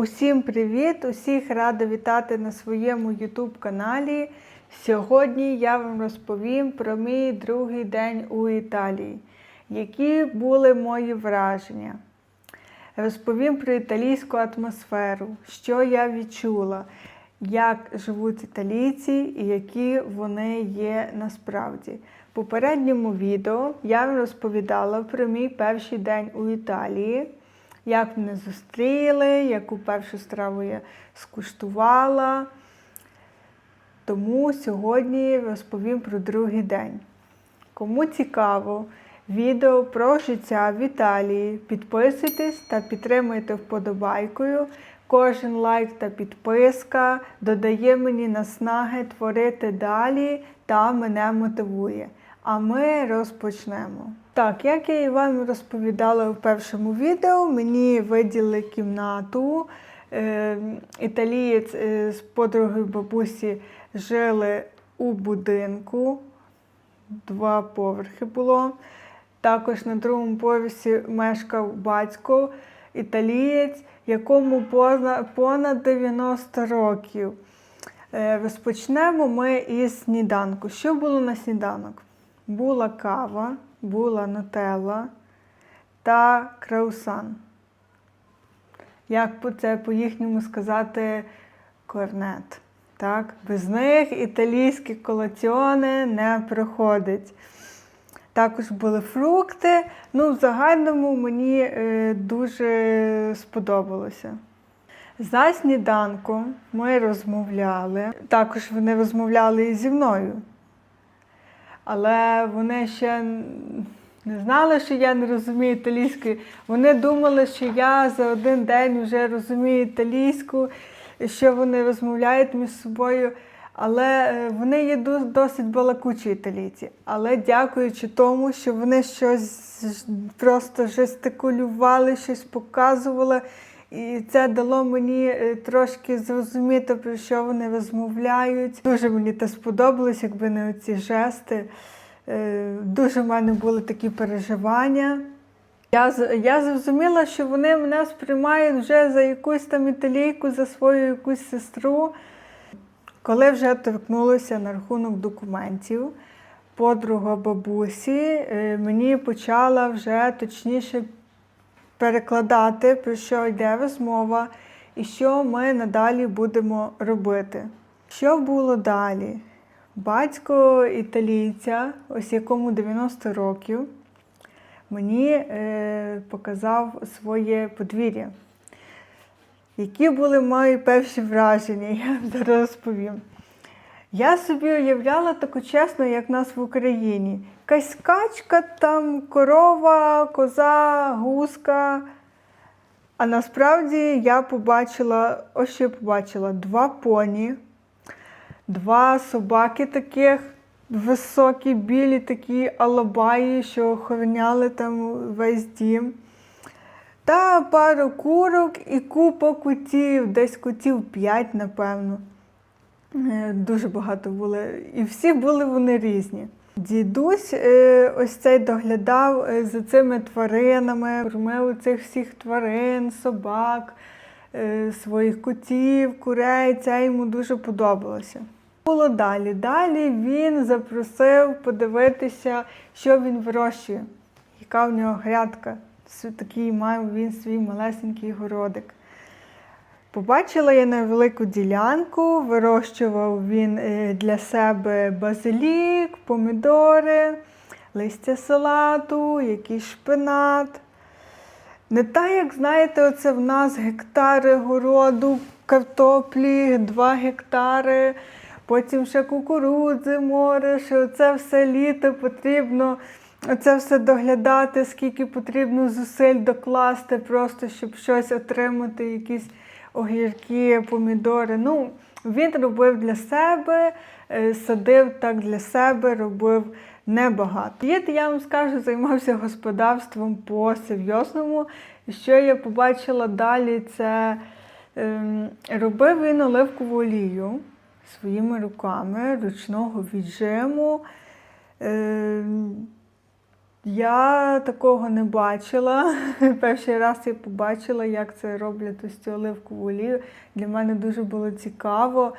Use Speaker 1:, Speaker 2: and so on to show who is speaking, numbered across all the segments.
Speaker 1: Усім привіт! Усіх рада вітати на своєму YouTube каналі. Сьогодні я вам розповім про мій другий день у Італії, які були мої враження. Розповім про італійську атмосферу, що я відчула, як живуть італійці і які вони є насправді. В попередньому відео я вам розповідала про мій перший день у Італії, як мене зустріли, яку першу страву я скуштувала. Тому сьогодні розповім про другий день. Кому цікаво відео про життя в Італії, підписуйтесь та підтримуйте вподобайкою. Кожен лайк та підписка додає мені наснаги творити далі та мене мотивує. А ми розпочнемо. Так, як я і вам розповідала в першому відео, мені виділили кімнату. Е, Італієць е, з подругою бабусі жили у будинку. Два поверхи було. Також на другому поверсі мешкав батько, італієць, якому понад 90 років. Е, Розпочнемо ми із сніданку. Що було на сніданок? Була кава, була нутелла та краусан. Як це по-їхньому сказати корнет. Так? Без них італійські колаціони не проходить. Також були фрукти. Ну, в загальному мені е, дуже сподобалося. За сніданком ми розмовляли. Також вони розмовляли і зі мною. Але вони ще не знали, що я не розумію італійської. Вони думали, що я за один день вже розумію італійську, що вони розмовляють між собою. Але е, вони є досить балакучі італійці. Але дякуючи тому, що вони щось просто жестикулювали, щось показували. І це дало мені е, трошки зрозуміти, про що вони розмовляють. Дуже мені це сподобалось, якби не ці жести. Е, Дуже в мене були такі переживання. Я, я зрозуміла, що вони мене сприймають вже за якусь там італійку, за свою якусь сестру. Коли вже торкнулося на рахунок документів, подруга бабусі е, мені почала вже точніше перекладати, про що йде розмова і що ми надалі будемо робити. Що було далі? Батько італійця, ось якому 90 років, мені е, показав своє подвір'я. Які були мої перші враження, я зараз розповім. Я собі уявляла таку чесно, як нас в Україні. Якась качка, там корова, коза, гуска. А насправді я побачила, ось що я побачила: два поні, два собаки таких високі, білі, такі алабаї, що охороняли там весь дім. Та пару курок і купа котів, десь котів п'ять, напевно. Е, Дуже багато було. І всі були вони різні. Дідусь е, ось цей доглядав е, за цими тваринами, кормив цих всіх тварин, собак, е, своїх котів, курей. Це йому дуже подобалося. Було далі. Далі він запросив подивитися, що він вирощує, яка в нього грядка. Такий мав він свій малесенький городик. Побачила я невелику ділянку, вирощував він е, для себе базилік, помідори, листя салату, якийсь шпинат. Не так, як знаєте, оце в нас гектари городу, картоплі, 2 гектари, потім ще кукурудзи, море, що це все літо потрібно це все доглядати, скільки потрібно зусиль докласти, просто щоб щось отримати, якісь огірки, помідори. Ну, він робив для себе, е, садив так для себе, робив небагато. І я вам скажу, займався господарством по-серйозному. Що я побачила далі, це ем, робив він оливкову олію своїми руками ручного віджиму. Ем, Я такого не бачила. Перший раз я побачила, як це роблять ось цю оливкову олію. Для мене дуже було цікаво.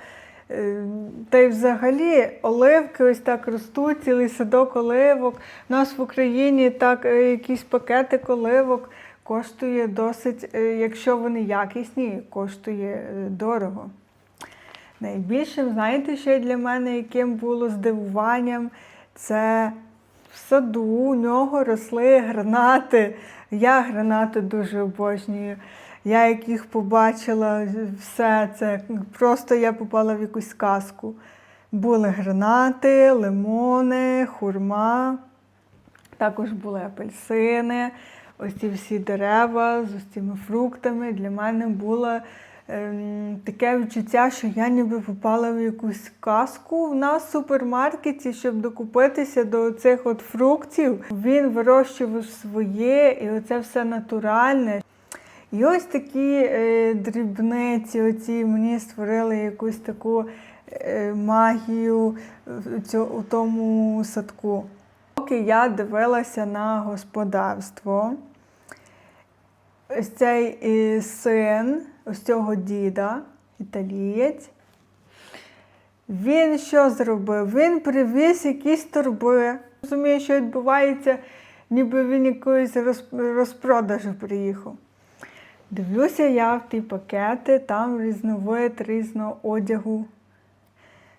Speaker 1: Е, Та й взагалі оливки ось так ростуть, цілий садок оливок. У нас в Україні так е, якийсь пакетик оливок коштує досить, е, якщо вони якісні, коштує е, дорого. Найбільшим, знаєте, ще для мене, яким було здивуванням, це в саду у нього росли гранати. Я гранати дуже обожнюю. Я як їх побачила, все це просто я попала в якусь казку. Були гранати, лимони, хурма, також були апельсини, ось ці всі дерева з ось цими фруктами. Для мене було ем, таке відчуття, що я ніби попала в якусь казку в супермаркеті, щоб докупитися до цих от фруктів. Він вирощував своє, і оце все натуральне. І ось такі е, дрібниці, оці мені створили якусь таку е, магію цьо- у тому садку. Поки я дивилася на господарство, ось цей е, син ось цього діда, італієць, він що зробив? Він привіз якісь торби. Розумію, що відбувається, ніби він якоїсь розпродажу приїхав. Дивлюся я в ті пакети, там різновид різного одягу.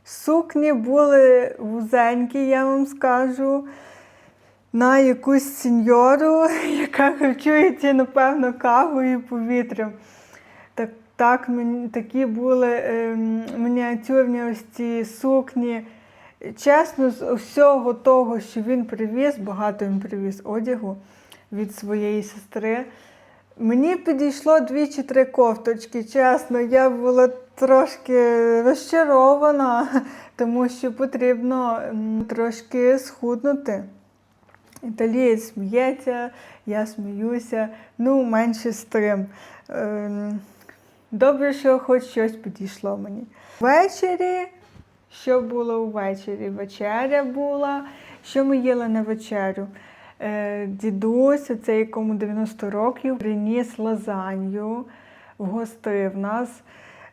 Speaker 1: Сукні були вузенькі, я вам скажу, на якусь сеньору, яка харчується, напевно, кавою і повітрям. Так, так, такі були ем, мініатюрні ось ці сукні. Чесно, з усього того, що він привіз, багато він привіз одягу від своєї сестри. Мені підійшло дві чи три кофточки, чесно, я була трошки розчарована, тому що потрібно трошки схуднути. Італієць сміється, я сміюся, ну, менше з тим. Добре, що хоч щось підійшло мені. Ввечері, що було ввечері? Вечеря була. Що ми їли на вечерю? Е, Дідусь, оцей якому 90 років, приніс лазанью, вгостив нас,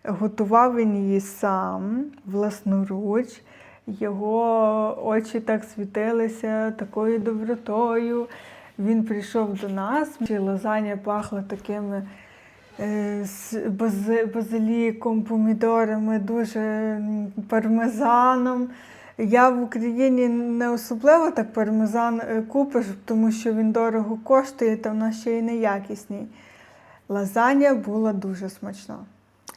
Speaker 1: готував він її сам, власноруч. Його очі так світилися такою добротою. Він прийшов до нас, чи лазанья пахла такими з базиліком, помідорами, дуже пармезаном. Я в Україні не особливо так пармезан е, купиш, тому що він дорого коштує, та в нас ще й неякісний. Лазанья була дуже смачна.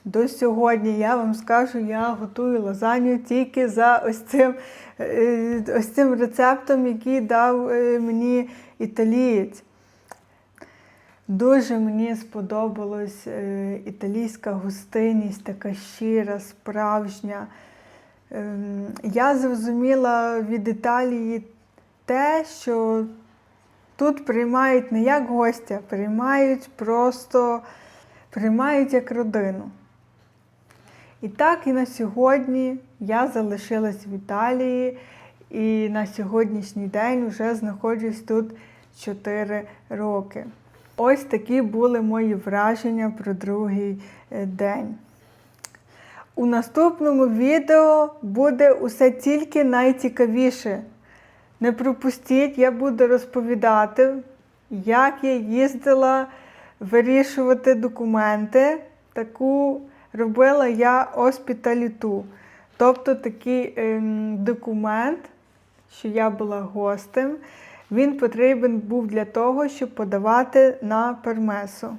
Speaker 1: До сьогодні я вам скажу, я готую лазанью тільки за ось цим, е, ось цим рецептом, який дав е, мені італієць. Дуже мені сподобалась е, італійська гостинність, така щира, справжня. Ем, Я зрозуміла від Італії те, що тут приймають не як гостя, приймають просто приймають як родину. І так і на сьогодні я залишилась в Італії, і на сьогоднішній день вже знаходжусь тут 4 роки. Ось такі були мої враження про другий е, день. У наступному відео буде усе тільки найцікавіше. Не пропустіть, я буду розповідати, як я їздила вирішувати документи. Таку робила я оспіталіту. Тобто такий ем, документ, що я була гостем, він потрібен був для того, щоб подавати на пермесу.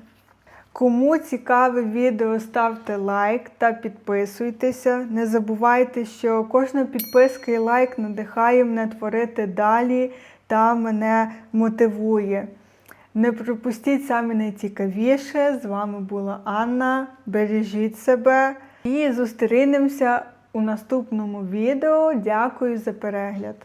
Speaker 1: Кому цікаве відео, ставте лайк та підписуйтеся. Не забувайте, що кожна підписка і лайк надихає мене творити далі та мене мотивує. Не пропустіть саме найцікавіше. З вами була Анна. Бережіть себе і зустрінемося у наступному відео. Дякую за перегляд!